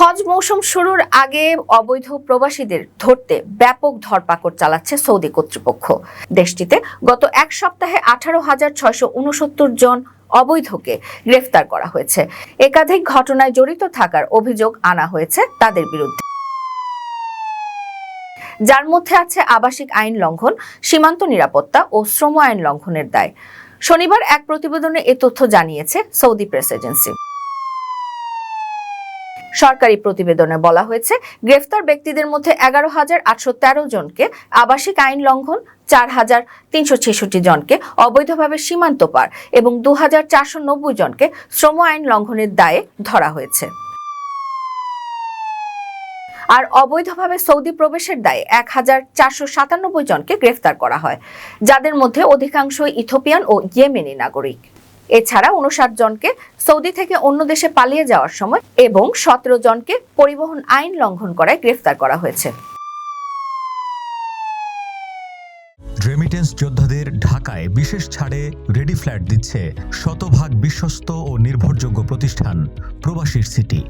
হজ মৌসুম শুরুর আগে অবৈধ প্রবাসীদের ধরতে ব্যাপক ধরপাকড় চালাচ্ছে সৌদি কর্তৃপক্ষ। দেশটিতে গত এক সপ্তাহে আঠারো হাজার ছয়শো উনসত্তর জন অবৈধকে গ্রেফতার করা হয়েছে। একাধিক ঘটনায় জড়িত থাকার অভিযোগ আনা হয়েছে তাদের বিরুদ্ধে। যার মধ্যে আছে আবাসিক আইন লঙ্ঘন, সীমান্ত নিরাপত্তা ও শ্রম আইন লঙ্ঘনের দায়। শনিবার এক প্রতিবেদনে এ তথ্য জানিয়েছে সৌদি প্রেস এজেন্সি। সরকারি প্রতিবেদনে বলা হয়েছে, গ্রেফতার ব্যক্তিদের মধ্যে এগারো হাজার আটশো তেরো জনকে আবাসিক আইন লঙ্ঘন, চার হাজার তিনশো ছেষট্টি জনকে অবৈধভাবে সীমান্ত পার এবং দু হাজার চারশো নব্বই জনকে শ্রম আইন লঙ্ঘনের দায়ে ধরা হয়েছে। আর অবৈধভাবে সৌদি প্রবেশের দায়ে এক হাজার চারশো সাতানব্বই জনকে গ্রেফতার করা হয়, যাদের মধ্যে অধিকাংশই ইথোপিয়ান ও ইয়েমেনি নাগরিক। এছাড়া উনষাট জনকে সৌদি থেকে অন্য দেশে পালিয়ে যাওয়ার সময় এবং সতেরো জনকে পরিবহন আইন লঙ্ঘন করায় গ্রেফতার করা হয়েছে। রেমিটেন্স যোদ্ধাদের ঢাকায় বিশেষ ছাড়ে রেডি ফ্ল্যাট দিচ্ছে শতভাগ বিশ্বস্ত ও নির্ভরযোগ্য প্রতিষ্ঠান প্রবাসীর সিটি